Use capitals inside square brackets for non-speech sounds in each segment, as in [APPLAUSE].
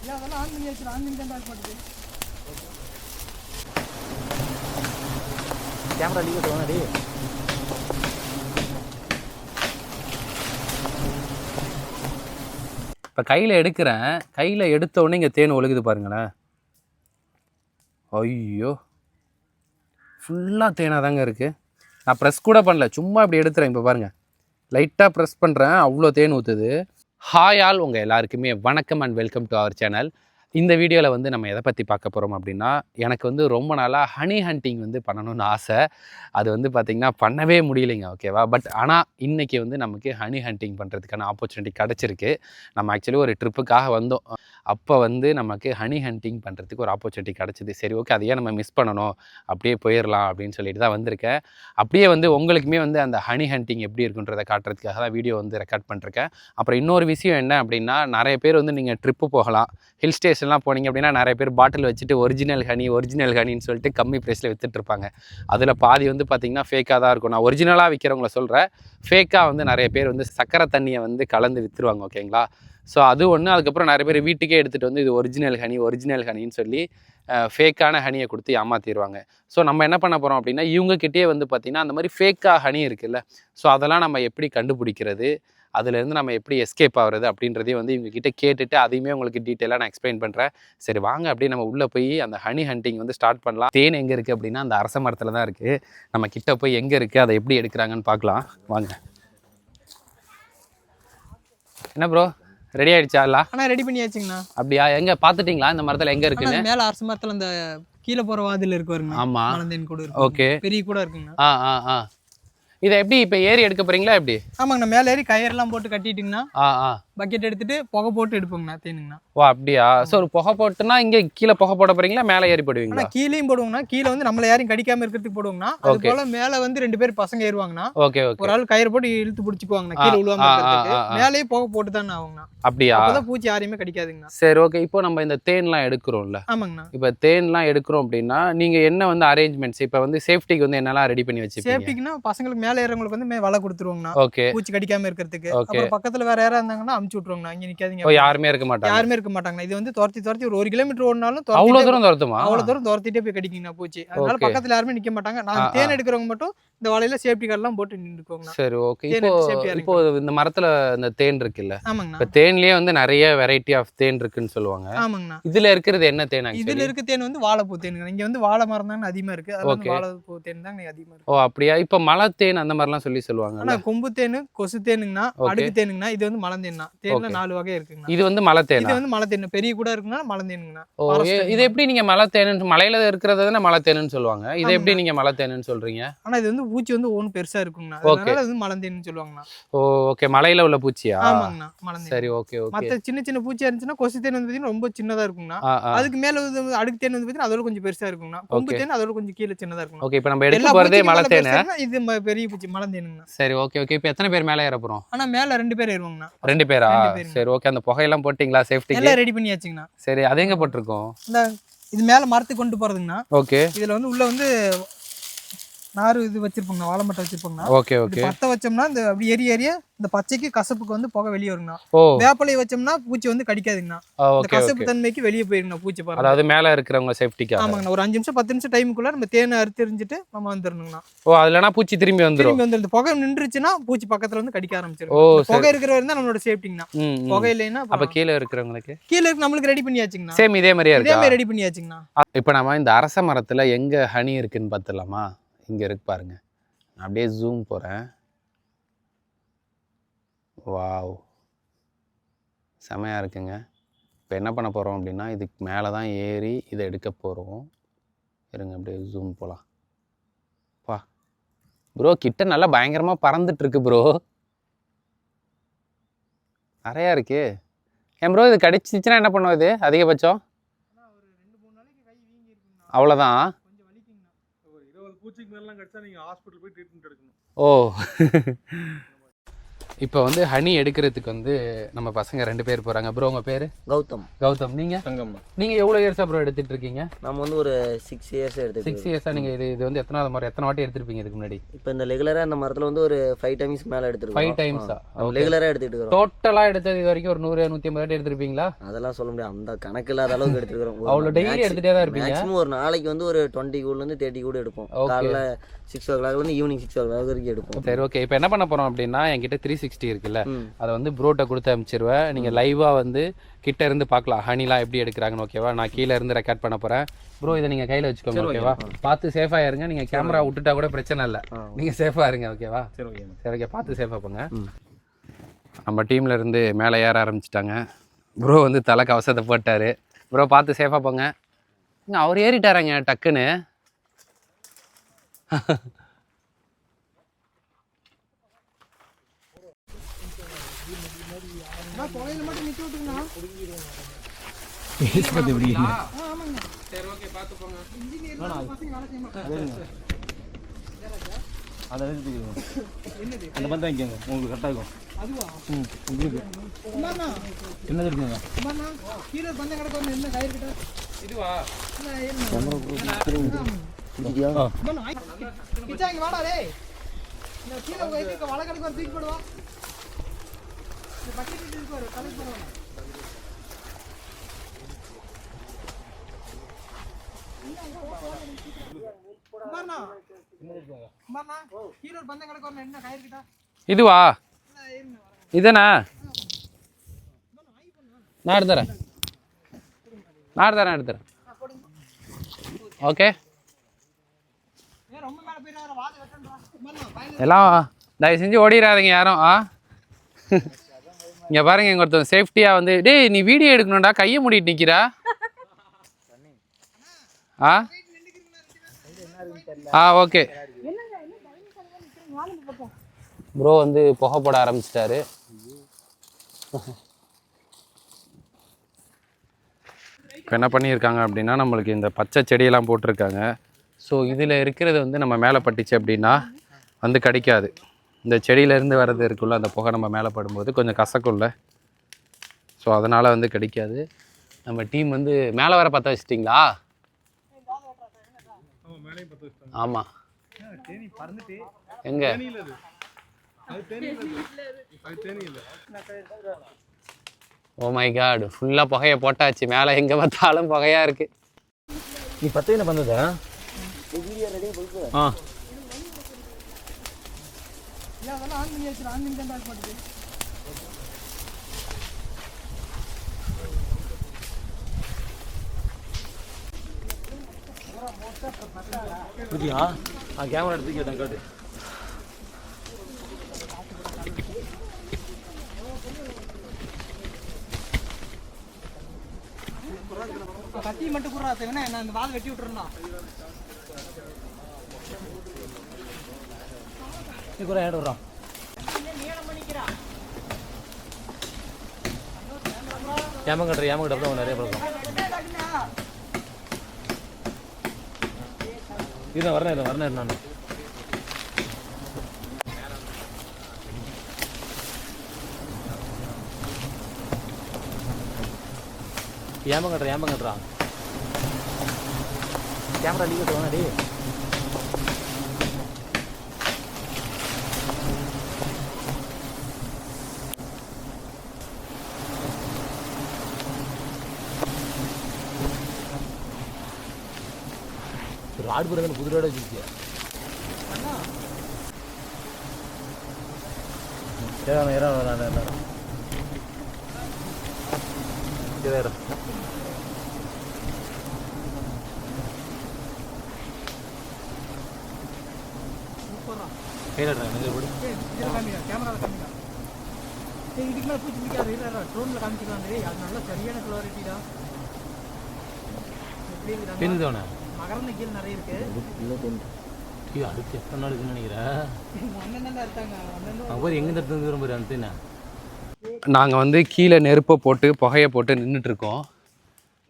இல்லை அதெல்லாம் ஆன் பண்ணி ஆன் பண்ணி தான் கேமரா லீவ் வாங்கடி இப்போ கையில் எடுக்கிறேன். கையில் எடுத்த உடனே இங்கே தேன் ஒழுகுது பாருங்களேன். ஐயோ. ஃபுல்லாக தேனாக தாங்க இருக்குது நான் ப்ரெஸ் கூட பண்ணல. சும்மா இப்படி எடுத்துறேன். இப்போ பாருங்கள் லைட்டாக ப்ரெஸ் பண்ணுறேன் அவ்வளோ தேன் ஊற்றுது ஹாய் ஆல் உங்கள் எல்லாருக்குமே வணக்கம் and welcome to our channel இந்த வீடியோவில் வந்து நம்ம எதை பற்றி பார்க்க போகிறோம் அப்படின்னா எனக்கு வந்து ரொம்ப நாளாக ஹனி ஹண்டிங் வந்து பண்ணணும்னு ஆசை. அது வந்து பார்த்திங்கன்னா பண்ணவே முடியலைங்க ஓகேவா பட் ஆனால் இன்றைக்கி வந்து நமக்கு ஹனி ஹண்டிங் பண்ணுறதுக்கான ஆப்பர்ச்சுனிட்டி கிடச்சிருக்கு. நம்ம ஆக்சுவலி ஒரு ட்ரிப்புக்காக வந்தோம். அப்போ வந்து நமக்கு ஹனி ஹண்டிங் பண்ணுறதுக்கு ஒரு ஆப்பர்ச்சுனிட்டி கிடச்சிது. சரி ஓகே அதையே நம்ம மிஸ் பண்ணணும். அப்படியே போயிடலாம் அப்படின்னு சொல்லிட்டு தான் வந்திருக்கேன். அப்படியே வந்து உங்களுக்குமே வந்து அந்த ஹனி ஹண்டிங் எப்படி இருக்குன்றதை காட்டுறதுக்காக தான் வீடியோ வந்து ரெக்கார்ட் பண்ணிருக்கேன் அப்புறம் இன்னொரு விஷயம் என்ன அப்படின்னா நிறைய பேர் வந்து நீங்கள் ட்ரிப்பு போகலாம். ஹில் ஸ்டேஷன் ஸ்டேஷன்லாம் போனீங்க அப்படின்னா நிறைய பேர் பாட்டில் வச்சுட்டு ஒரிஜினல் ஹனி ஒரிஜினல் ஹனின்னு சொல்லிட்டு கம்மி ப்ரைஸில் வித்துட்டு இருப்பாங்க அதில் பாதி வந்து பார்த்திங்கன்னா ஃபேக்காக தான் இருக்கும். நான் ஒரிஜினலாக விற்கிறவங்கள சொல்கிறேன் ஃபேக்காக வந்து நிறைய பேர் வந்து சக்கரை தண்ணியை வந்து கலந்து விற்றுருவாங்க ஓகேங்களா? ஸோ அது ஒன்று அதுக்கப்புறம் நிறைய பேர் வீட்டுக்கே எடுத்துகிட்டு வந்து இது ஒரிஜினல் ஹனி ஒரிஜினல் ஹனின்னு சொல்லி ஃபேக்கான ஹனியை கொடுத்து ஏமாற்றிடுவாங்க ஸோ நம்ம என்ன பண்ண போகிறோம் அப்படின்னா இவங்கக்கிட்டே வந்து பார்த்திங்கன்னா அந்த மாதிரி ஃபேக்காக ஹனி இருக்குல்ல. ஸோ அதெல்லாம் நம்ம எப்படி கண்டுபிடிக்கிறது? அதுலேருந்து நம்ம எப்படி எஸ்கேப் ஆகுறது அப்படின்றதையும் வந்து இவங்க கிட்ட கேட்டுட்டு அதையுமே உங்களுக்கு டீட்டெயிலாக நான் எக்ஸ்பிளைன் பண்ணுறேன் சரி வாங்க அப்படியே நம்ம உள்ளே போய் அந்த ஹனி ஹண்டிங் வந்து ஸ்டார்ட் பண்ணலாம். தேன் எங்கே இருக்குது அப்படின்னா அந்த அரச மரத்தில் தான் இருக்குது நம்ம கிட்ட போய் எங்கே இருக்குது அதை எப்படி எடுக்கிறாங்கன்னு பார்க்கலாம். வாங்க. என்ன ப்ரோ ரெடி ஆயிடுச்சா இல்ல ஆனால் ரெடி பண்ணியாச்சுங்கண்ணா. அப்படியா? எங்க? பார்த்துட்டீங்களா? இந்த மரத்தில் எங்கே ஆனால் மேலே அரசு மரத்தில் அந்த கீழே போகிற வாதில் இருக்கு வருங்க மலந்தேன் கூட இருக்கு. ஓகே பெரிய கூட இருக்குங்கண்ணா. ஆ ஆ ஆ. இதை எப்படி இப்போ ஏறி எடுக்க போகிறீங்களா எப்படி? ஆமாங்கண்ணா மேலே ஏறி கயிறெல்லாம் போட்டு கட்டிட்டிங்கன்னா ஆ ஆ. பக்கெட் எடுத்துட்டு புகை போட்டு எடுப்போங்கண்ணா தேனுங்கண்ணா. ஓ அப்படியா? ஸோ ஒரு புகை போட்டுனா இங்கே கீழே புகை போட போகிறீங்களா மேலே ஏறி போடுவீங்களா? கீழேயும் போடுவோங்கண்ணா. கீழே வந்து நம்மள யாரையும் கடிக்காம இருக்கிறதுக்கு போடுவோங்கண்ணா. அது. போல மேலே வந்து ரெண்டு பேர் பசங்க ஏறுவாங்கண்ணா. ஓகே ஓகே ஒரு ஆள் கயிறு போட்டு இழுத்து பிடிச்சிக்குவாங்கண்ணா கீழே விழுவாம ஆ, ஆ, இருக்கிறதுக்கு. ஆ, ஆ. மேலேயே புகை போட்டு தானே ஆகுங்கண்ணா. அப்படியா? அப்பதான் பூச்சி யாரையுமே கடிக்காதுங்கண்ணா. சரி ஓகே இப்போ நம்ம இந்த தேன்லாம் எடுக்கிறோம்ல. ஆமாங்கண்ணா. இப்போ தேன்லாம் எடுக்கிறோம் அப்படின்னா நீங்கள் என்ன வந்து அரேஞ்ச்மெண்ட்ஸ் இப்போ வந்து சேஃப்டிக்கு வந்து என்னெல்லாம் ரெடி பண்ணி வச்சுப்பீங்க? சேஃப்டிக்குன்னா பசங்களுக்கு மேலே ஏறவங்களுக்கு வந்து மே வலை கொடுத்துருவோங்கண்ணா. ஓகே. பூச்சி கடிக்காம இருக்கிறதுக்கு. அப்புறம் பக்கத்துல வேற யாரா இருந்தாங்கன்னா அமுச்சு விட்டுருவாங்கண்ணா. இங்க நிக்காதீங்க. யாருமே இருக்க மாட்டாங்க. யாருமே இருக்க மாட்டாங்கண்ணா. இது வந்து துரத்தி துரத்தி ஒரு ஒரு கிலோமீட்டர் ஓடினாலும் அவ்வளோ தூரம் துரத்துமா? அவ்வளவு தூரம் துரத்திட்டே போய் கடிக்குங்கண்ணா பூச்சி. அதனால. பக்கத்துல யாருமே நிக்க மாட்டாங்க. ஆ. தேன் எடுக்கிறவங்க மட்டும் இந்த வலையில சேஃப்டி கார்டெல்லாம் போட்டு நின்றுக்கோங்கண்ணா சரி ஓகே தேன் இப்போ இப்போ இந்த மரத்துல இந்த தேன் இருக்குல்ல இப்போ தேன்லயே வந்து நிறைய வெரைட்டி ஆஃப் தேன் இருக்குன்னு சொல்லுவாங்க. ஆமாங்கண்ணா. இதுல இருக்கிறது என்ன தேன் இதுல இருக்க தேன் வந்து வாழைப்பூ தேனுங்க இங்க வந்து வாழை மரம் தாங்க அதிகமா இருக்கு. Okay. வாழைப்பூ தேன் தாங்க அதிகமா இருக்கு. ஓ அப்படியா? இப்போ மலை தேன் அந்த மாதிரிலாம் சொல்லி சொல்லுவாங்க ஆனா கொம்பு தேனு கொசு தேனுங்கண்ணா Okay. அடுக்கு தேனுங்கண்ணா இது வந்து மலந்தேன்னா தேன்ல Okay. நாலு வகை இருக்குங்கண்ணா. இது வந்து மலை இது தேனா வந்து மலை தேன். பெரிய கூட இருக்குன்னா மலந்தேனுங்கண்ணா ஓ forest இது- தேன் இது எப்படி நீங்க மலை தேனுன்னு மலையில இருக்கிறது தானே மலை தேனுன்னு சொல்லுவாங்க. இது எப்படி. நீங்க மலை தேனுன்னு சொல்றீங்க? ஆனா இது வந்து பூச்சி வந்து ஒன்று பெருசா இருக்குங்கண்ணா. அதனால வந்து மலந்தேன்னு சொல்லுவாங்கண்ணா. ஓ ஓகே. மலையில உள்ள பூச்சியா? ஆமாங்கண்ணா மலந்தேன். சரி ஓகே ஓகே. மத்த சின்ன சின்ன பூச்சியா இருந்துச்சுன்னா கொசு தேன் வந்து பாத்தீங்கன்னா ரொம்ப சின்னதா இருக்குங்கண்ணா. அதுக்கு மேல வந்து அடுக்கு தேன் வந்து பாத்தீங்கன்னா அதோட கொஞ்சம் பெருசா இருக்குங்கண்ணா. கொம்பு. தேன் அதோட கொஞ்சம் கீழே சின்னதா இருக்கும் ஓகே இப்போ நம்ம எடுக்க போறதே பூச்சிக்கும் மலை மேல தேனு பெருசா இருக்குன்னா இது பெரிய பூச்சி மலந்தேனுங்கண்ணா. சரி ஓகே ஓகே. இப்போ எத்தனை பேர் மேலே ஏற போறோம்? ஆனா மேல ரெண்டு பேர் ஏறுவாங்கண்ணா. ரெண்டு பேரா. சரி ஓகே. அந்த புகையெல்லாம் போட்டிங்களா சேஃப்டிக்கு எல்லாம் ரெடி பண்ணியாச்சுங்கண்ணா. சரி அது எங்க போட்டிருக்கோம்? இது மேல மரத்துக்கு கொண்டு போறதுங்கண்ணா. ஓகே. இதுல வந்து உள்ள வந்து நாறு இது வச்சிருப்போங்கண்ணா வாழை மட்டை வச்சிருப்போங்கண்ணா ஓகே ஓகே. பத்த வச்சோம்னா இந்த அப்படி எரிய எரிய இந்த பச்சைக்கு கசப்புக்கு வந்து புகை வெளியே வருங்கண்ணா. ஓ. வேப்பலை வச்சோம்னா பூச்சி வந்து கடிக்காதுங்கண்ணா. இந்த கசப்பு தன்மைக்கு வெளியே போயிருங்கண்ணா பூச்சி பாருங்க அதாவது மேலே இருக்கிறவங்க சேஃப்டிக்கா ஆமாங்கண்ணா ஒரு அஞ்சு நிமிஷம் பத்து நிமிஷம் டைமுக்குள்ள நம்ம தேனை அறுத்தெறிஞ்சிட்டு நம்ம வந்துடணுங்கண்ணா ஓ அதுலனா பூச்சி திரும்பி வந்துரும். திரும்பி வந்து இந்த புகை நின்றுச்சுன்னா பூச்சி பக்கத்துல வந்து கடிக்க ஓ ஆரம்பிச்சிடும் சரி. புகை இருக்கிற தான் நம்மளோட சேஃப்டிங்கண்ணா. புகை இல்லைன்னா அப்ப கீழே இருக்கிறவங்களுக்கு? கீழே இருக்கு நம்மளுக்கு ரெடி பண்ணியாச்சுங்கண்ணா. சேம் இதே மாதிரியா இதே மாதிரி ரெடி பண்ணியாச்சுங்கண்ணா. இப்போ நம்ம இந்த அரச மரத்துல எங்க ஹனி இருக்குன்னு பார்த்துடலாமா இங்க இருக்கு பாருங்க. நான் அப்படியே ஜூம் போறேன். வாவ். செமையா இருக்குங்க. இப்போ என்ன பண்ண போறோம் அப்படின்னா இதுக்கு மேலே தான் ஏறி இதை எடுக்க போறோம். இருங்க அப்படியே ஜூம் போலாம். பா. ப்ரோ கிட்ட நல்லா பயங்கரமா பறந்துட்டு இருக்கு ப்ரோ நிறையா இருக்கு. ஏன் ப்ரோ இது கடிச்சிச்சுன்னா என்ன பண்ணுவோம் இது? அதிகபட்சம்? அவ்வளோதான் பூச்சிக்கு மேலாம் கடிச்சா நீங்க ஹாஸ்பிட்டல் போய் ட்ரீட்மெண்ட் எடுக்கணும். ஓ. இப்போ வந்து ஹனி எடுக்கிறதுக்கு வந்து நம்ம பசங்க ரெண்டு பேர் போகிறாங்க ப்ரோ உங்கள் பேர்? கௌதம். கௌதம். நீங்கள் தங்கம்மா. நீங்கள் எவ்வளோ இயர்ஸாக ப்ரோ எடுத்துட்டு இருக்கீங்க? நம்ம வந்து ஒரு சிக்ஸ் இயர்ஸ் எடுத்துட்டு சிக்ஸ் இயர்ஸாக நீங்கள் இது இது வந்து எத்தனாவது முறை எத்தனை வாட்டி எடுத்திருப்பீங்க இதுக்கு முன்னாடி? இப்போ இந்த ரெகுலரா இந்த மரத்துல வந்து ஒரு ஃபைவ் டைம்ஸ் மேல எடுத்துருக்கோம் ஃபைவ் டைம்ஸா ரெகுலரா எடுத்துட்டு இருக்கிறோம் டோட்டலாக எடுத்தது இது வரைக்கும் ஒரு நூறு நூற்றி ஐம்பது வாட்டி எடுத்திருப்பீங்களா? அதெல்லாம் சொல்ல முடியாது. அந்த கணக்கு இல்லாத அளவுக்கு எடுத்துருக்கிறோம். அவ்வளோ டெய்லி எடுத்துகிட்டே தான் இருப்பீங்க? மேக்ஸிமம் ஒரு நாளைக்கு வந்து ஒரு டுவெண்ட்டி கூட இருந்து தேர்ட்டி கூட எடுப்போம். காலைல சிக்ஸ் ஓ கிளாக்ல இருந்து ஈவினிங் சிக்ஸ் ஓ கிளாக் வரைக்கும் எடுப்போம். சரி ஓகே இப்போ என்ன பண்ண போகிறோம் அப்படின்னா என்கிட்ட த்ரீ சிக்ஸ்டி இருக்குல்ல. அதை வந்து ப்ரோட்டை கொடுத்து அனுப்பிச்சிருவேன் நீங்கள் லைவாக வந்து கிட்ட இருந்து பார்க்கலாம். ஹனிலாம் எப்படி எடுக்கிறாங்கன்னு ஓகேவா நான் கீழே இருந்து ரெக்கார்ட் பண்ண போகிறேன் ப்ரோ இதை நீங்கள் கையில் வச்சுக்கோங்க ஓகேவா பார்த்து சேஃபாக இருங்க. நீங்கள் கேமரா விட்டுட்டா கூட பிரச்சனை இல்லை. நீங்கள் சேஃபாக இருங்க ஓகேவா சரி ஓகே சரி ஓகே பார்த்து சேஃபாக போங்க. நம்ம டீம்ல இருந்து மேலே ஏற ஆரம்பிச்சிட்டாங்க. ப்ரோ வந்து தலை கவசத்தை போட்டார். ப்ரோ பார்த்து சேஃபாக போங்க. அவர் ஏறிட்டாராங்க டக்குன்னு. [LAUGHS] நான் தொலைவில் சரி ஓகே பார்த்து போங்க இன்ஜினியர் பசங்க வேலை செய்ய மாட்டாங்க அதை எடுத்துக்கோங்க அந்த உங்களுக்கு கரெக்டாக இருக்கும் ம் உங்களுக்கு என்ன இருக்குங்க கீழே பந்த கிடக்கு என்ன கயிறு கிட்ட இதுவா வாடா டேய் கீழே கிடக்கு தூக்கி இதுவா? இதனா? நான் எடுத்துறேன் நான் எடுத்துறேன் எடுத்துறேன் ஓகே. எல்லாம் தயவு செஞ்சு ஓடிடாதீங்க யாரும் ஆ? இங்கே பாருங்க இங்கே ஒருத்தன் சேஃப்டியாக வந்து டேய் நீ வீடியோ எடுக்கணும்டா கையை மூடிட்டு நிற்கிறா ஆ? ஆ ஓகே ப்ரோ வந்து புகை போட ஆரம்பிச்சிட்டாரு. இப்போ என்ன பண்ணியிருக்காங்க அப்படின்னா நம்மளுக்கு இந்த பச்சை செடியெல்லாம் போட்டிருக்காங்க. ஸோ இதில் இருக்கிறது வந்து நம்ம மேலே பட்டுச்சு அப்படின்னா வந்து கிடைக்காது. இந்த செடியிலேருந்து வர்றது இருக்குல்ல அந்த புகை நம்ம மேலே படும்போது கொஞ்சம் கசக்கும்ல. ஸோ அதனால் வந்து கிடைக்காது. நம்ம டீம் வந்து மேலே வர பற்ற வச்சிட்டிங்களா? ஆமாம் எங்கே? ஓ மை காட் ஃபுல்லாக புகையை போட்டாச்சு. மேலே எங்கே பார்த்தாலும் புகையாக இருக்குது நீ பத்து என்ன பண்ணதா? ஆ. அதெல்லாம் ஆன் பண்ணி வச்சிரு ஆன் பண்ணி தான் பேக் பண்ணுது. புரியா ஆ கேமரா எடுத்து கேட்டேன் காட்டு. கத்தி மட்டும் குடுறா தேவனா நான் இந்த வாதை வெட்டி விட்டுறேன்னா நீ கூட ஏடு விட்றான் ஏமங்கட்டுற ஏமங்கட்ட அப்புறம் நிறைய பழக்கம் இதுதான் வரணும் இல்லை வரணும் நான். ஏமங்கட்டுற ஏமங்கட்டுறா கேமரா லீவ் கட்டுவாங்க டே ராடு பிறகு புது ராடு வச்சிருக்கியா சரி இடம் இடம் இடம் சரி இடம் கையில் நெஞ்சு போடு இதில் காமிக்கா கேமராவில் காமிக்கா ஏய் இதுக்கு மேலே பூச்சி பிடிக்காது. இல்லை ட்ரோனில் காமிச்சிக்கலாம் அது நல்லா சரியான கிளாரிட்டிடா எப்படி இருக்குதா தெரிஞ்சவனே மகரந்த கீழ் நிறைய இருக்கு. ஐயோ அடுத்து எத்தனை நாள் இருக்குன்னு நினைக்கிறேன் போய் எங்கே பாரு அந்த என்ன நாங்கள் வந்து கீழே நெருப்பை போட்டு புகையை போட்டு நின்றுட்டு இருக்கோம்.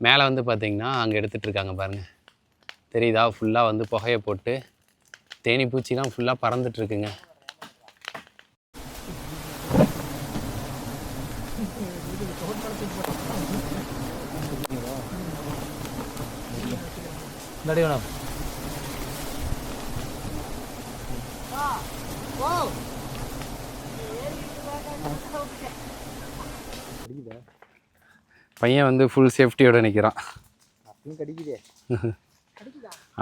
மேலே வந்து பார்த்தீங்கன்னா அங்கே எடுத்துகிட்டு இருக்காங்க பாருங்கள் தெரியுதா? ஃபுல்லாக வந்து புகையை போட்டு தேனி பூச்சிலாம் ஃபுல்லாக பறந்துட்டு இந்தாடி வேணாம். பையன் வந்து ஃபுல் சேஃப்டியோட நிற்கிறான்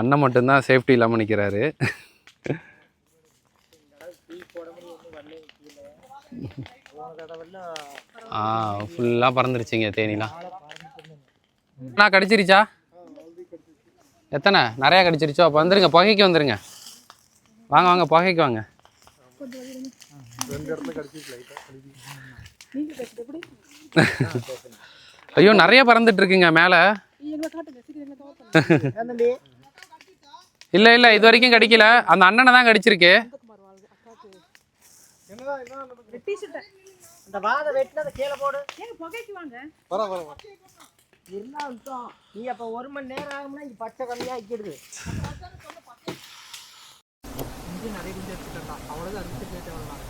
அண்ணன் மட்டும்தான் சேஃப்டி இல்லாமல் நிற்கிறாரு ஆ ஃபுல்லாக பறந்துருச்சுங்க தேனிலாம். அண்ணா கடிச்சிருச்சா? எத்தனை? நிறையா கடிச்சிருச்சோ? அப்போ வந்துருங்க புகைக்கு வந்துருங்க. வாங்க வாங்க புகைக்கு வாங்க. ஐயோ நிறைய பறந்துட்டு இருக்குங்க மேலே. இல்லை இல்லை இது வரைக்கும் கடிக்கல. அந்த அண்ணனை தான் கடிச்சிருக்கு. அந்த வாதை வெட்டினதை கீழே போடு. வர வர வர. இருந்தாலும் நீ அப்போ ஒரு மணி நேரம் ஆகும்னா இங்கே பச்சை கம்மியாக ஆக்கிடுது இங்கே நிறைய குஞ்சு எடுத்துட்டா அவ்வளோதான் அறுத்து போயிட்டு வரலாம்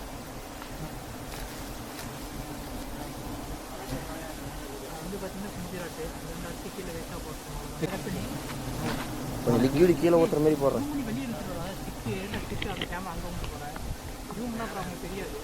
வந்து பார்த்தீங்கன்னா ரெண்டு அரிசி கீழே வேஸ்ட்டாக போட்டோம் கொஞ்சம் லிக்விடு கீழே ஊற்றுற மாதிரி போடுறேன். வெளியே ஸ்டிக்கு ஸ்டிக்கு அந்த கேமரா அங்கே வந்து போகிறேன் ரூம்னா அப்புறம் தெரியாது.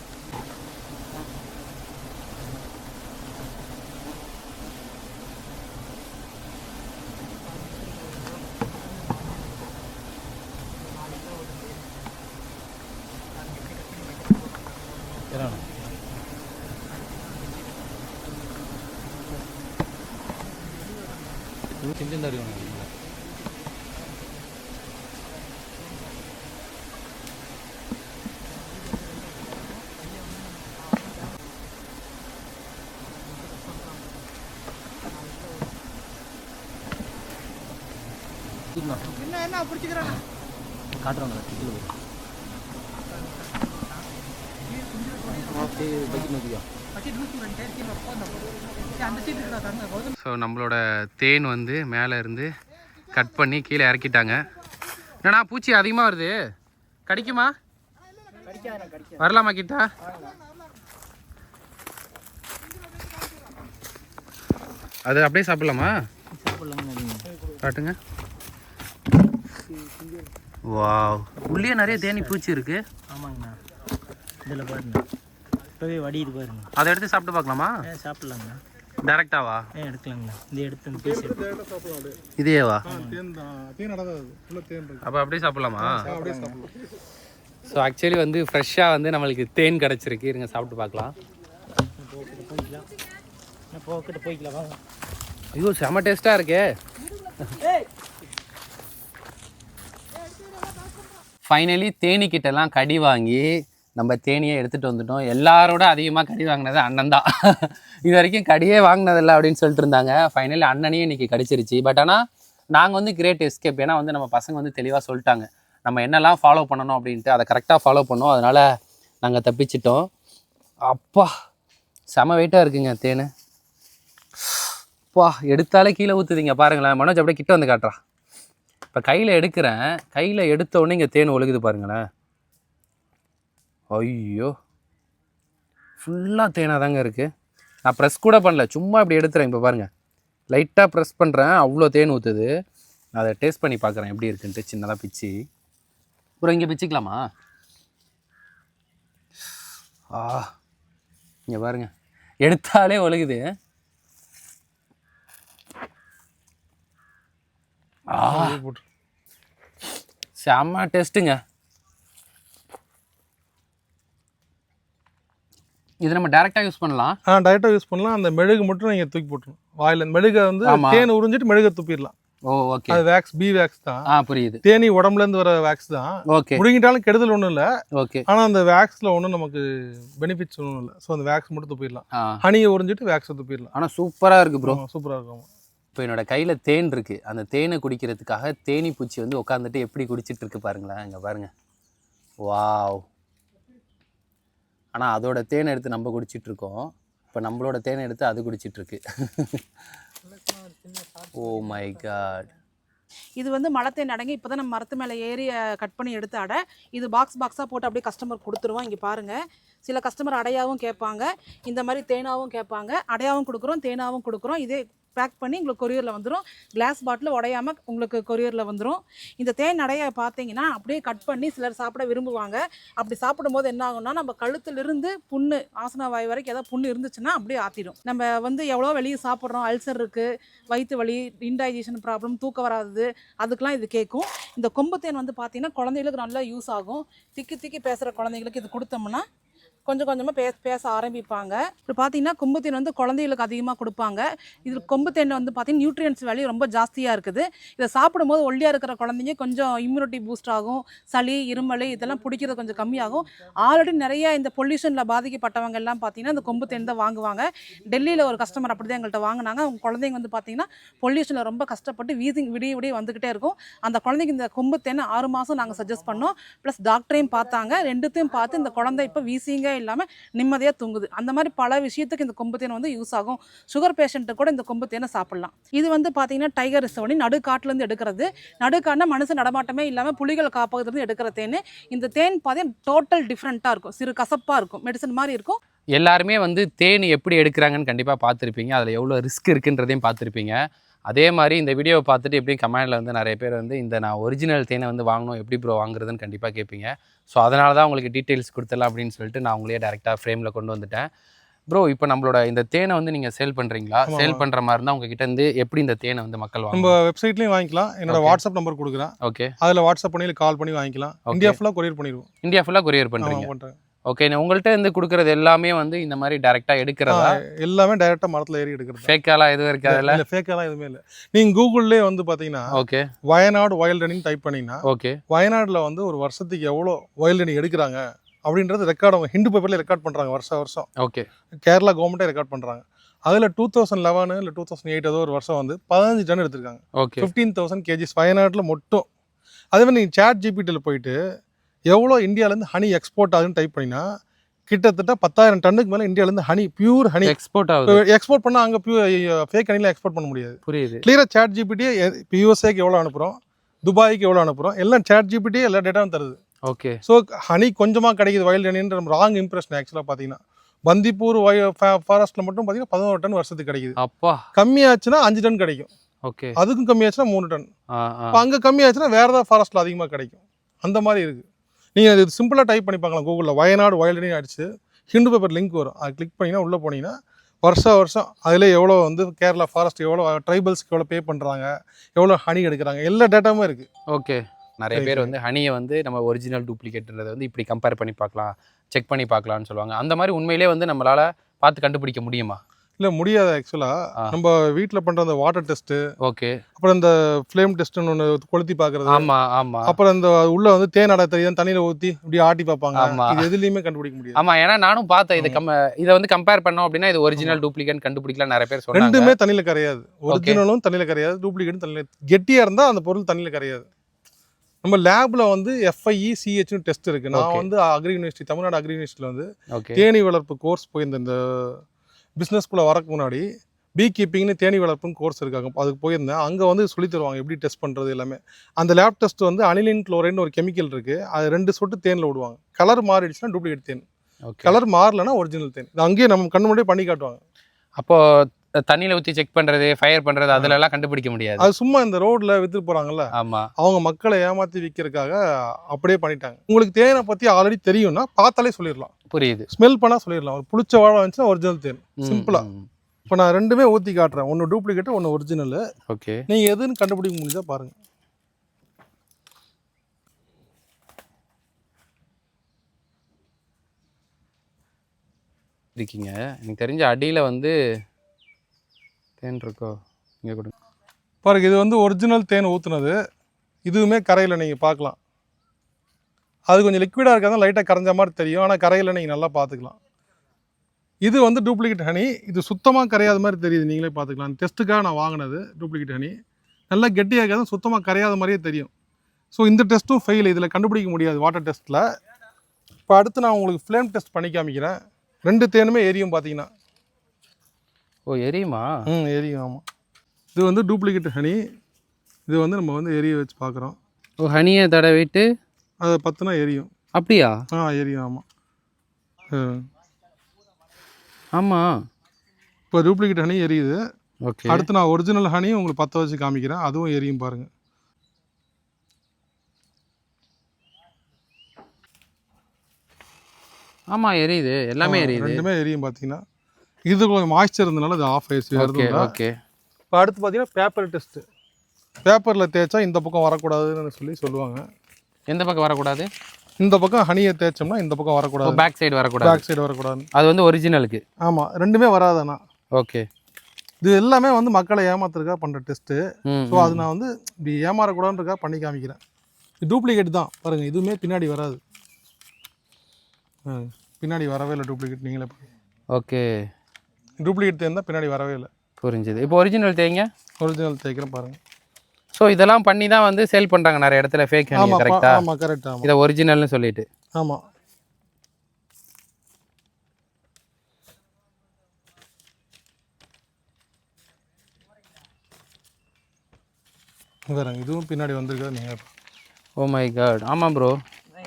இந்தாடி வேணாம் என்ன என்ன பிடிச்சிக்கிறானே காட்டுறாங்க டிக்கில் போய் பைக் நோக்கியா ரெண்டு டயர் கீழே உட்காந்து ஸோ நம்மளோட தேன் வந்து மேலே இருந்து கட் பண்ணி கீழே இறக்கிட்டாங்க. என்னண்ணா பூச்சி அதிகமாக வருது? கடிக்குமா? வரலாமா கிட்டா அது அப்படியே சாப்பிடலாமா? காட்டுங்க. வாவ் உள்ளே நிறைய தேனி பூச்சி இருக்கு. ஆமாங்கண்ணா. இதில் பாருங்க. இப்போவே வடியுது பாருங்க. அதை எடுத்து சாப்பிட்டு பார்க்கலாமா? சாப்பிட்லாங்கண்ணா. டேரெக்டாவா ஏ எடுக்கலாங்கண்ணா. இந்த எடுத்து இந்த பீஸ் எடுத்து. இதேவா? தேன் தான். தேன் தேன் இருக்கு. அப்போ அப்படியே சாப்பிடலாமா? அப்படியே சாப்பிடலாம். ஸோ ஆக்சுவலி வந்து ஃப்ரெஷ்ஷாக வந்து நம்மளுக்கு தேன் கிடச்சிருக்கு. இருங்க சாப்பிட்டு பார்க்கலாம். போக்கிட்ட போய்க்கலாம் ஐயோ செம டேஸ்ட்டாக இருக்கே. ஃபைனலி தேனிக்கிட்டலாம் கடி வாங்கி நம்ம தேனியை எடுத்துகிட்டு வந்துட்டோம். எல்லாரோட அதிகமாக கடி வாங்கினது அண்ணன் தான். இது வரைக்கும் கடியே வாங்கினதில்ல அப்படின்னு சொல்லிட்டு இருந்தாங்க. ஃபைனலி அண்ணனையும் இன்னைக்கு கடிச்சிருச்சு. பட் ஆனால் நாங்கள் வந்து கிரேட் எஸ்கேப் ஏன்னா வந்து நம்ம பசங்க வந்து தெளிவாக சொல்லிட்டாங்க. நம்ம என்னெல்லாம் ஃபாலோ பண்ணணும் அப்படின்ட்டு அதை கரெக்டாக ஃபாலோ பண்ணோம். அதனால் நாங்கள் தப்பிச்சிட்டோம். அப்பா செம வெயிட்டாக இருக்குங்க தேன். பா எடுத்தாலே கீழே ஊற்றுதிங்க பாருங்களேன். மனோஜ் அப்படியே கிட்ட வந்து காட்டுறா. இப்போ கையில் எடுக்கிறேன். கையில் எடுத்த உடனே இங்கே தேன் ஒழுகுது பாருங்களேன். ஐயோ. ஃபுல்லாக தேனாக தாங்க இருக்குது நான் ப்ரெஸ் கூட பண்ணல. சும்மா இப்படி எடுத்துறேன். இப்போ பாருங்கள் லைட்டாக ப்ரெஸ் பண்ணுறேன் அவ்வளோ தேன் ஊற்றுது அதை டேஸ்ட் பண்ணி பார்க்குறேன் எப்படி இருக்குன்ட்டு சின்னதாக பிச்சு. அப்புறம் இங்கே பிச்சிக்கலாமா? ஆ. இங்கே பாருங்க. எடுத்தாலே ஒழுகுது. ஆ. செம்ம டேஸ்ட்டுங்க இது நம்ம டேரெக்டாக யூஸ் பண்ணலாம். ஆ டைரெக்டாக யூஸ் பண்ணலாம். அந்த மெழுகு மட்டும் நீங்கள் தூக்கி போட்டுரும் வாயில் மெழுகை வந்து. தேன் உறிஞ்சிட்டு மெழுகை துப்பிடலாம். ஓ ஓகே அது வேக்ஸ் பி வேக்ஸ் தான். ஆ புரியுது. தேனி உடம்புல இருந்து வர வேக்ஸ் தான். ஓகே முழுங்கிட்டாலும் கெடுதல் ஒன்றும் இல்லை. ஓகே ஆனால் அந்த வேக்ஸில் ஒன்றும் நமக்கு பெனிஃபிட்ஸ் ஒன்றும் இல்லை. ஸோ அந்த வேக்ஸ் மட்டும் துப்பிடலாம். ஹனியை உறிஞ்சிட்டு வேக்ஸை துப்பிடலாம். ஆனால் சூப்பராக இருக்குது ப்ரோ சூப்பராக இருக்கும் இப்போ என்னோட கையில் தேன் இருக்குது அந்த தேனை குடிக்கிறதுக்காக தேனி பூச்சி வந்து உட்காந்துட்டு எப்படி குடிச்சிட்டு இருக்கு பாருங்களேன். இங்கே பாருங்க. வாவ் ஆனால் அதோட தேனை எடுத்து நம்ம குடிச்சிட்டு இருக்கோம் இப்போ நம்மளோட தேனை எடுத்து அது குடிச்சிட்டு இருக்கு ஓ மை காட் இது வந்து மலத்தேன் அடங்கி இப்போ தான் நம்ம மரத்து மேலே ஏறி கட் பண்ணி எடுத்த அடை. இது பாக்ஸ் பாக்ஸாக போட்டு அப்படியே கஸ்டமர் கொடுத்துருவோம். இங்கே பாருங்கள் சில கஸ்டமர் அடையாவும் கேட்பாங்க. இந்த மாதிரி தேனாவும் கேட்பாங்க. அடையாவும் கொடுக்குறோம் தேனாவும் கொடுக்குறோம். இதே பேக் பண்ணி உங்களுக்கு கொரியரில் வந்துடும் கிளாஸ் பாட்டில் உடையாம உங்களுக்கு கொரியரில் வந்துடும் இந்த தேன் நடைய பார்த்தீங்கன்னா அப்படியே கட் பண்ணி சிலர் சாப்பிட விரும்புவாங்க. அப்படி சாப்பிடும்போது என்ன ஆகும்னா நம்ம கழுத்துலேருந்து புண்ணு ஆசன வாய் வரைக்கும் ஏதாவது புண்ணு இருந்துச்சுன்னா அப்படியே ஆற்றிடும் நம்ம வந்து எவ்வளோ வெளியே சாப்பிட்றோம் அல்சர் இருக்குது வயிற்று வலி இன்டைஜஷன் ப்ராப்ளம் தூக்கம் வராது அதுக்கெலாம் இது கேட்கும். இந்த கொம்பு தேன் வந்து பார்த்திங்கன்னா குழந்தைகளுக்கு நல்லா யூஸ் ஆகும். திக்கி திக்கி பேசுகிற குழந்தைங்களுக்கு இது கொடுத்தோம்னா கொஞ்சம் கொஞ்சமாக பேச பேச ஆரம்பிப்பாங்க. இப்போ பார்த்தீங்கன்னா கொம்புத்தேன் வந்து குழந்தைகளுக்கு அதிகமாக கொடுப்பாங்க. இதில் கொம்புத்தேன் வந்து பார்த்தீங்கன்னா நியூட்ரியன்ஸ் வேல்யூ ரொம்ப ஜாஸ்தியாக இருக்குது. இதை சாப்பிடும்போது ஒல்லியாக இருக்கிற குழந்தைங்க கொஞ்சம் இம்யூனிட்டி பூஸ்ட் ஆகும். சளி இருமல் இதெல்லாம் பிடிக்கிறது கொஞ்சம் கம்மியாகும். ஆல்ரெடி நிறைய இந்த பொல்யூஷனில் பாதிக்கப்பட்டவங்க எல்லாம் பார்த்தீங்கன்னா இந்த கொம்பு தேன் தான் வாங்குவாங்க. டெல்லியில் ஒரு கஸ்டமர் அப்படி தான் எங்கள்கிட்ட வாங்கினாங்க. அவங்க குழந்தைங்க வந்து பார்த்தீங்கன்னா பொல்யூஷனில் ரொம்ப கஷ்டப்பட்டு வீசிங் விடிய விடிய வந்துக்கிட்டே இருக்கும். அந்த குழந்தைக்கு இந்த கொம்புத்தேன் ஆறு மாதம் நாங்கள் சஜஸ்ட் பண்ணோம். ப்ளஸ் டாக்டரையும் பார்த்தாங்க. ரெண்டுத்தையும் பார்த்து இந்த குழந்தை இப்போ வீசிங்க இல்லாமல் நிம்மதியாக தூங்குது. அந்த மாதிரி பல விஷயத்துக்கு இந்த கொம்பு தேன் வந்து யூஸ் ஆகும். சுகர் பேஷண்ட்டு கூட இந்த கொம்பு தேனை சாப்பிட்லாம். இது வந்து பார்த்தீங்கன்னா டைகர் ரிசவனி நடுக்காட்டுலேருந்து எடுக்கிறது. நடுக்காட்டில் மனுஷன் நடமாட்டமே இல்லாமல் புலிகள் காப்பகத்துலேருந்து எடுக்கிற தேன். இந்த தேன் பார்த்தீங்கன்னா டோட்டல் டிஃப்ரெண்ட்டாக இருக்கும். சிறு கசப்பாக இருக்கும். மெடிசன் மாதிரி இருக்கும். எல்லாருமே வந்து தேன் எப்படி எடுக்கிறாங்கன்னு கண்டிப்பாக பார்த்துருப்பீங்க. அதில் எவ்வளோ ரிஸ்க் இருக்குன்றதையும் பார்த்துருப்பீங்க. அதே மாதிரி இந்த வீடியோவை பார்த்துட்டு எப்படியும் கமெண்டில் வந்து நிறைய பேர் வந்து இந்த நான் ஒரிஜினல் தேனை வந்து வாங்கணும் எப்படி ப்ரோ வாங்குறதுன்னு கண்டிப்பாக கேட்பீங்க. ஸோ அதனால தான் உங்களுக்கு டீட்டெயில்ஸ் கொடுத்துடலாம் அப்படின்னு சொல்லிட்டு நான் உங்களையே டேரெக்டாக ஃப்ரேமில் கொண்டு வந்துட்டேன். ப்ரோ இப்போ நம்மளோட இந்த தேனை வந்து நீங்கள் சேல் பண்ணுறீங்களா சேல். பண்ணுற மாதிரி இருந்தால் உங்ககிட்ட இருந்து எப்படி இந்த தேனை வந்து மக்கள் நம்ம வெப்சைட்லயும் வாங்கிக்கலாம். என்னோட. வாட்ஸ்அப் நம்பர் கொடுக்குறேன். ஓகே அதில் வாட்ஸ்அப் பண்ணி கால் பண்ணி வாங்கிக்கலாம். இந்தியா ஃபுல்லாக கொரியர் பண்ணிடுவோம். இந்தியா ஃபுல்லாக கொரியர் பண்ணுறீங்க ஓகே உங்கள்கிட்ட இருந்து கொடுக்குறது எல்லாமே வந்து இந்த மாதிரி டேரெக்டாக எடுக்கிறதா? எல்லாமே டைரெக்டாக மரத்தில் ஏறி எடுக்கிறது? ஃபேக்காலாம் எதுவும் இருக்காதுல்ல? இல்லை ஃபேக்கெல்லாம் எதுவுமே இல்லை. நீங்கள் கூகுள்லேயே வந்து பார்த்தீங்கன்னா okay Wayanad wild running type பண்ணீங்கன்னா ஓகே வயநாட்டில் வந்து ஒரு வருஷத்துக்கு எவ்வளோ வைல்ட் ரனிங் எடுக்கிறாங்க அப்படின்றது ரெக்கார்ட் அவங்க ஹிந்து பேப்பரில் ரெக்கார்ட் பண்ணுறாங்க வருஷம். வருஷம் ஓகே கேரளா கவர்மெண்ட்டே ரெக்கார்ட் பண்ணுறாங்க அதில் டூ தௌசண்ட் லெவனு இல்லை டூ தௌசண்ட் எயிட் ஏதோ ஒரு வருஷம் வந்து பதினஞ்சு டன் எடுத்திருக்காங்க. ஓகே ஃபிஃப்டீன் தௌசண்ட் கேஜிஸ் வயநாட்டில் மட்டும் அதே மாதிரி நீங்கள் சேட் ஜிபிடியில் போயிட்டு எவ்வளோ இந்தியாவிலேருந்து ஹனி எக்ஸ்போர்ட் ஆகுதுன்னு டைப் பண்ணினா கிட்டத்தட்ட பத்தாயிரம் டன்னுக்கு மேலே இந்தியாவிலேருந்து ஹனி பியூர் ஹனி எக்ஸ்போர்ட் ஆகுது. எக்ஸ்போர்ட் பண்ணால் அங்கே பியூ ஃபேக் ஹனியில் எக்ஸ்போர்ட் பண்ண முடியாது. புரியுது. கிளியராக சேட் ஜிபிடியே இப்போ யூஎஸ்ஏக்கு எவ்வளோ அனுப்புகிறோம் துபாய்க்கு எவ்வளோ அனுப்புகிறோம் எல்லாம் சேட் ஜிபிடியே எல்லா டேட்டாவும் தருது. ஓகே ஸோ ஹனி கொஞ்சமாக கிடைக்குது வைல்ட் ஹனின்ற ராங் இம்ப்ரெஷன் ஆக்சுவலாக பார்த்தீங்கன்னா பந்திப்பூர் ஃபாரஸ்ட்டில் மட்டும் பார்த்தீங்கன்னா பதினோரு டன் வருஷத்துக்கு கிடைக்குது. அப்பா. கம்மியாச்சுன்னா அஞ்சு டன் கிடைக்கும். ஓகே அதுக்கும் கம்மியாச்சுன்னா மூணு டன். இப்போ அங்கே கம்மியாச்சுன்னா வேறு ஏதாவது ஃபாரஸ்ட்டில் அதிகமாக கிடைக்கும். அந்த மாதிரி இருக்குது நீங்கள் இது சிம்பிளாக டைப் பண்ணி பார்க்கலாம். கூகுளில் வயநாடு வைல்டுனு அடிச்சு ஹிந்து பேப்பர் லிங்க் வரும். அதை கிளிக் பண்ணிங்கன்னா உள்ளே போனீங்கன்னா வருஷம் வருஷம் அதில் எவ்வளோ வந்து கேரளா ஃபாரஸ்ட் எவ்வளோ ட்ரைபல்ஸ்க்கு எவ்வளோ பே பண்ணுறாங்க எவ்வளோ ஹனி எடுக்கிறாங்க எல்லா டேட்டாவும் இருக்குது ஓகே நிறைய பேர். வந்து ஹனியை வந்து நம்ம ஒரிஜினல் டூப்ளிகேட்ன்றதை வந்து இப்படி கம்பேர் பண்ணி பார்க்கலாம் செக் பண்ணி பார்க்கலாம்னு சொல்லுவாங்க. அந்த மாதிரி உண்மையிலே வந்து நம்மளால பார்த்து கண்டுபிடிக்க முடியுமா? இல்லை முடியாது ஆக்சுவலாக ஆ. நம்ம வீட்டில் பண்ணுற அந்த வாட்டர் டெஸ்ட்டு ஓகே. அப்புறம் இந்த ஃப்ளேம் டெஸ்ட்டுன்னு ஒன்று கொளுத்தி பார்க்குறது ஆமா ஆமா. அப்புறம் இந்த உள்ள வந்து தேன் அடை தெரியும் தண்ணியில் ஊற்றி இப்படி ஆட்டி பார்ப்பாங்க. ஆமா. இது எதுலேயுமே கண்டுபிடிக்க முடியாது. ஆமா ஏன்னா நானும் பார்த்தேன் இதை கம் இதை வந்து கம்பேர் பண்ணோம் அப்படின்னா இது ஒரிஜினல் டூப்ளிகேட் கண்டுபிடிக்கலாம் நிறைய பேர் சொன்னாங்க. ரெண்டுமே தண்ணியில் கரையாது. ஒரிஜினலும் தண்ணியில் கரையாது டூப்ளிகேட்டும் தண்ணியில் கெட்டியாக இருந்தால் அந்த பொருள் தண்ணியில் கரையாது. நம்ம லேப்ல வந்து எஃப்ஐஇ சிஹெச்னு டெஸ்ட் இருக்கு. நான். வந்து அக்ரி யூனிவர்சிட்டி தமிழ்நாடு அக்ரி யூனிவர்சிட்டியில் வந்து தேனி வளர்ப்பு கோர்ஸ் போயிருந்தேன். இந்த பிஸ்னஸ்குள்ளே வரக்கு முன்னாடி பீ கீப்பிங்னு தேனி வளர்ப்புன்னு கோர்ஸ் இருக்காங்க. அதுக்கு போயிருந்தேன். அங்கே வந்து சொல்லி தருவாங்க எப்படி டெஸ்ட் பண்ணுறது எல்லாமே. அந்த லேப் டெஸ்ட் வந்து அனிலின் குளோரைன்னு ஒரு கெமிக்கல் இருக்குது அது ரெண்டு சொட்டு தேனில் விடுவாங்க. கலர் மாறிடுச்சுன்னா டூப்ளிகேட் தேன். கலர் மாறலன்னா ஒரிஜினல் தேன். இது அங்கேயே நம்ம கண்ணு முன்னாடியே பண்ணி காட்டுவாங்க. அப்போ தண்ணியில ஊத்தி செக் பண்றது ஃபயர் பண்றது அதுல எல்லாம் கண்டுபிடிக்க முடியாது. அது சும்மா இந்த ரோட்ல வித்துட்டு போறாங்கல்ல? ஆமா. அவங்க மக்களை ஏமாத்தி விற்கிறதுக்காக அப்படியே பண்ணிட்டாங்க. உங்களுக்கு தேனை பத்தி ஆல்ரெடி தெரியும்னா பார்த்தாலே சொல்லிடலாம். புரியுது. ஸ்மெல் பண்ணா சொல்லிடலாம். ஒரு புளிச்ச வாழை வந்துச்சுன்னா ஒரிஜினல் தேன். ம், சிம்பிளா ம். இப்போ நான் ரெண்டுமே ஊற்றி காட்டுறேன். ஒன்று டூப்ளிகேட் ஒன்று ஒரிஜினல் ஓகே. நீங்கள் எதுன்னு கண்டுபிடிக்க முடிஞ்சா பாருங்க. இருக்கீங்க எனக்கு தெரிஞ்ச அடியில வந்து தேன் இருக்கோ? இங்கே கொடுங்க. பாருங்க இது வந்து ஒரிஜினல் தேன் ஊற்றுனது இதுவுமே கரையில் நீங்கள் பார்க்கலாம். அது கொஞ்சம் லிக்விடாக இருக்காது லைட்டாக கரைஞ்ச மாதிரி தெரியும். ஆனால் கரையில் நீங்கள் நல்லா பார்த்துக்கலாம். இது வந்து டூப்ளிகேட் ஹனி இது சுத்தமாக கரையாத மாதிரி தெரியுது. நீங்களே பார்த்துக்கலாம். டெஸ்ட்டுக்காக நான் வாங்கினது டூப்ளிகேட் ஹனி நல்லா கெட்டியாக இருக்காது சுத்தமாக கரையாத மாதிரியே தெரியும். ஸோ இந்த டெஸ்ட்டும் ஃபெயில் இதில் கண்டுபிடிக்க முடியாது வாட்டர் டெஸ்ட்டில் இப்போ அடுத்து நான் உங்களுக்கு ஃப்ளேம் டெஸ்ட் பண்ணி காமிக்கிறேன். ரெண்டு தேனுமே எரியும் பார்த்தீங்கன்னா. ஓ எரியுமா? ம் எரியும் ஆமாம் இது வந்து டூப்ளிகேட் ஹனி. இது வந்து நம்ம வந்து எரிய வச்சு பார்க்குறோம் ஓ ஹனியை தடவிட்டு? அதை பற்றினா எரியும். அப்படியா? ஆ எரியும் ஆமாம் ஆமா. இப்போ டூப்ளிகேட் ஹனி எரியுது. ஓகே. அடுத்து நான் ஒரிஜினல் ஹனியும் உங்களுக்கு பற்ற வச்சு காமிக்கிறேன். அதுவும் எரியும் பாருங்க. ஆமாம் எரியுது. எல்லாமே எரியுது. ரெண்டுமே எரியும் பார்த்தீங்கன்னா இது கொஞ்சம் மாய்ச்சர் இருந்தனால அது ஆஃப் ஆயிடுச்சு. ஓகே ஓகே இப்போ அடுத்து பார்த்தீங்கன்னா பேப்பர் டெஸ்ட்டு பேப்பரில் தேய்ச்சா இந்த பக்கம் வரக்கூடாதுன்னு சொல்லி சொல்லுவாங்க. எந்த பக்கம் வரக்கூடாது? இந்த பக்கம் ஹனியை தேய்ச்சோம்னா இந்த பக்கம் வரக்கூடாது. பேக் சைடு வரக்கூடாது. பேக் சைடு வரக்கூடாது. அது வந்து ஒரிஜினலுக்கு ஆமாம் ரெண்டுமே வராதுண்ணா ஓகே இது எல்லாமே வந்து மக்களை ஏமாத்துறதுக்காக பண்ணுற டெஸ்ட்டு ஸோ அது நான் வந்து இப்படி ஏமாறக்கூடாதுன்றக்காக பண்ணி காமிக்கிறேன். இது டூப்ளிகேட் தான். பாருங்கள் இதுவுமே பின்னாடி வராது. ஆ, பின்னாடி வரவே இல்லை டூப்ளிகேட் நீங்களே ஓகே டூப்ளிகேட் தேர்ந்தால் பின்னாடி வரவே இல்லை. புரிஞ்சுது. இப்போ ஒரிஜினல் தேங்க ஒரிஜினல் தேய்க்கிறேன் பாருங்கள் ஸோ இதெல்லாம் பண்ணி தான் வந்து சேல் பண்ணுறாங்க நிறைய இடத்துல ஃபேக் ஹனி கரெக்டாக ஆமாம் கரெக்ட் ஆமாம் இதை ஒரிஜினல்னு சொல்லிட்டு. ஆமாம் பாருங்க இதுவும் பின்னாடி வந்திருக்காது நீங்கள் ஓ மை காட் ஆமாம் ப்ரோ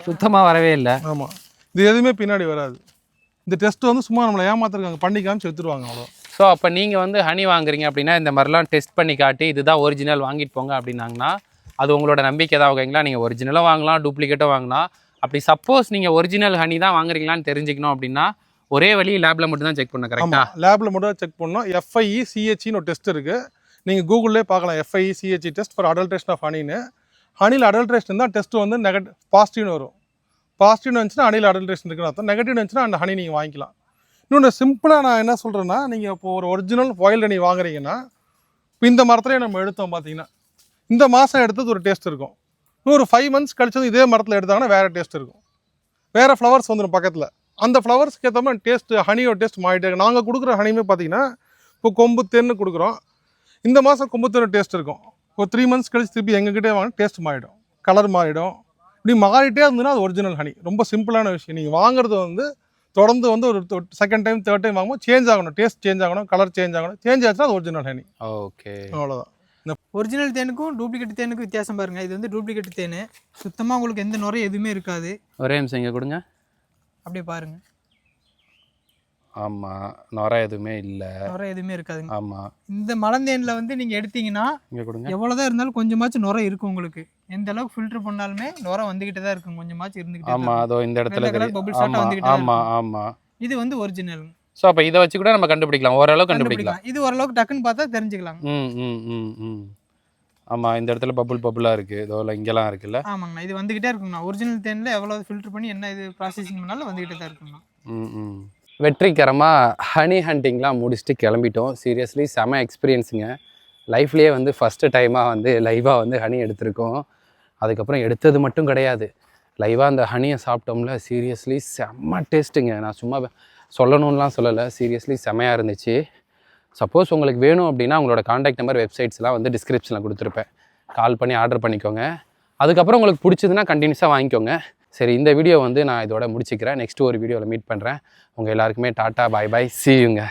சுத்தமாக வரவே இல்லை. ஆமாம் இது எதுவுமே பின்னாடி வராது. இந்த டெஸ்ட் வந்து சும்மா நம்மளை ஏமாத்திருக்காங்க பண்ணி காமிச்சு எடுத்துருவாங்க அவ்வளோ ஸோ அப்போ நீங்கள் வந்து ஹனி வாங்குறீங்க அப்படின்னா இந்த மாதிரிலாம் டெஸ்ட் பண்ணி காட்டி இதுதான் ஒரிஜினல் வாங்கிட்டு போங்க அப்படின்னாங்கன்னா அது உங்களோட நம்பிக்கை தான் ஓகேங்களா? நீங்கள் ஒரிஜினலாக வாங்கலாம் டூப்ளிகேட்டும் வாங்கலாம் அப்படி சப்போஸ் நீங்கள் ஒரிஜினல் ஹனி தான் வாங்குறீங்களான்னு தெரிஞ்சுக்கணும் அப்படின்னா ஒரே வழி லேபில் மட்டும் தான் செக் பண்ண கரெக்டா ஆமாம் லேபில் மட்டும் செக் பண்ணோம் எஃப்ஐஇ சிஹெச்சின்னு ஒரு டெஸ்ட் இருக்குது நீங்கள் கூகுள்லேயே பார்க்கலாம் FIE CHC test for adulteration of ஹனின்னு ஹனியில் அடல்ட்ரேஷன் தான் டெஸ்ட் வந்து நெகட் பாசிட்டிவ்னு வரும். பாசிட்டிவ்னு வந்துச்சுன்னா அணில் அடல்ட்ரேஷன் இருக்குன்னு அர்த்தம். நெகட்டிவ்னு வந்துச்சுன்னா அந்த ஹனி நீங்கள் வாங்கிக்கலாம். இன்னொன்று சிம்பிளாக நான் என்ன சொல்கிறேன்னா நீங்கள் இப்போ ஒரு ஒரிஜினல் ஃபாயில் ஹனி வாங்குறீங்கன்னா இப்போ இந்த மரத்துலேயே நம்ம எடுத்தோம் பார்த்தீங்கன்னா இந்த மாதம் எடுத்தது ஒரு டேஸ்ட் இருக்கும். இன்னும் ஒரு ஃபைவ் மந்த்ஸ் கழிச்சது இதே மரத்தில் எடுத்தாங்கன்னா வேறு டேஸ்ட் இருக்கும். வேறு ஃப்ளவர்ஸ் வந்துடும் பக்கத்தில். அந்த ஃப்ளவர்ஸ்க்கு ஏற்ற மாதிரி டேஸ்ட்டு ஹனியோட டேஸ்ட் மாறிட்டே இருக்கு. நாங்கள் கொடுக்குற ஹனியுமே பார்த்தீங்கன்னா இப்போ கொம்பு தென்னு கொடுக்குறோம். இந்த மாதம் கொம்பு தென்னு டேஸ்ட் இருக்கும். ஒரு த்ரீ மந்த்ஸ் கழிச்சு திருப்பி எங்ககிட்டே வாங்க டேஸ்ட் மாறிடும். கலர் மாறிடும். இப்படி மாறிட்டே இருந்ததுன்னா அது ஒரிஜினல் ஹனி ரொம்ப சிம்பிளான விஷயம். நீங்கள் வாங்குறது வந்து தொடர்ந்து வந்து ஒரு செகண்ட் டைம் தேர்ட் டைம் வாங்கும்போது சேஞ்ச் ஆகணும். டேஸ்ட் சேஞ்ச் ஆகணும் கலர் சேஞ்ச் ஆகணும். சேஞ்ச் ஆச்சுன்னா அது ஒரிஜினல் ஹனி ஓகே அவ்வளோதான் ஒரிஜினல் தேனுக்கும் டூப்ளிகேட் தேனுக்கும் வித்தியாசம் பாருங்க. இது வந்து டூப்ளிகேட் தேன். சுத்தமாக உங்களுக்கு எந்த நுரையும் எதுவுமே இருக்காது. ஒரே நிமிஷம் இங்கே கொடுங்க. அப்படியே பாருங்க. ஆமாம் நொர எதுவுமே இல்லை. நுரை எதுவுமே இருக்காதுங்க. ஆமாம் இந்த மலந்தேனில் வந்து நீங்கள் எடுத்தீங்கன்னா இங்கே கொடுங்க. எவ்வளோதான் இருந்தாலும் கொஞ்சமாச்சும் நுரை இருக்கும் உங்களுக்கு. எந்த அளவுக்கு ஃபில்டர் பண்ணாலுமே நுரை வந்துக்கிட்டே தான் இருக்கும் கொஞ்சமாச்சும் இருந்துக்கிட்டே ஆமாம் அதோ இந்த இடத்துல ஆட்டம் ஆமாம் வந்துக்கிட்டே ஆமாம். ஆமாம். இது வந்து ஒரிஜினல் ஸோ அப்போ இதை வச்சு கூட நம்ம கண்டுபிடிக்கலாம். ஓரளவு கண்டுபிடிக்கலாம். கண்டுபிடிக்கலாம். இது ஓரளவுக்கு டக்குன்னு பார்த்தா தெரிஞ்சுக்கலாம். ம் ம் ம் ம். ஆமாம் இந்த இடத்துல பபுள் பபுளாக இருக்குது இதோ இல்லை இங்கெல்லாம் இருக்குல்ல. ஆமாங்கண்ணா இது வந்துக்கிட்டே இருக்குங்கண்ணா. ஒரிஜினல் தேனில் எவ்வளோ ஃபில்டர் பண்ணி என்ன இது ப்ராசஸிங் பண்ணாலும் வந்துக்கிட்டே தான் இருக்குங்கண்ணா. ம் ம். வெற்றிகரமாக ஹனி ஹண்டிங்லாம் முடிச்சுட்டு கிளம்பிட்டோம். சீரியஸ்லி செம எக்ஸ்பீரியன்ஸுங்க லைஃப்லேயே வந்து ஃபஸ்ட்டு டைமாக வந்து லைவாக வந்து ஹனி எடுத்திருக்கோம். அதுக்கப்புறம் எடுத்தது மட்டும் கிடையாது. லைவாக அந்த ஹனியை சாப்பிட்டோம்ல சீரியஸ்லி செம்ம டேஸ்ட்டுங்க நான் சும்மா சொல்லணும்லாம் சொல்லலை. சீரியஸ்லி செமையாக இருந்துச்சு. சப்போஸ் உங்களுக்கு வேணும் அப்படின்னா உங்களோட காண்டாக்ட் நம்பர் வெப்சைட்ஸ்லாம் வந்து டிஸ்கிரிப்ஷனில் கொடுத்துருப்பேன். கால் பண்ணி ஆர்டர் பண்ணிக்கோங்க. அதுக்கப்புறம் உங்களுக்கு பிடிச்சதுன்னா கண்டினியூஸாக வாங்கிக்கோங்க. சரி இந்த வீடியோ வந்து நான் இதோட முடிச்சுக்கிறேன். நெக்ஸ்ட் ஒரு வீடியோவில் மீட் பண்ணுறேன் உங்கள் எல்லாருக்குமே டாட்டா பாய் பாய் சீயுங்க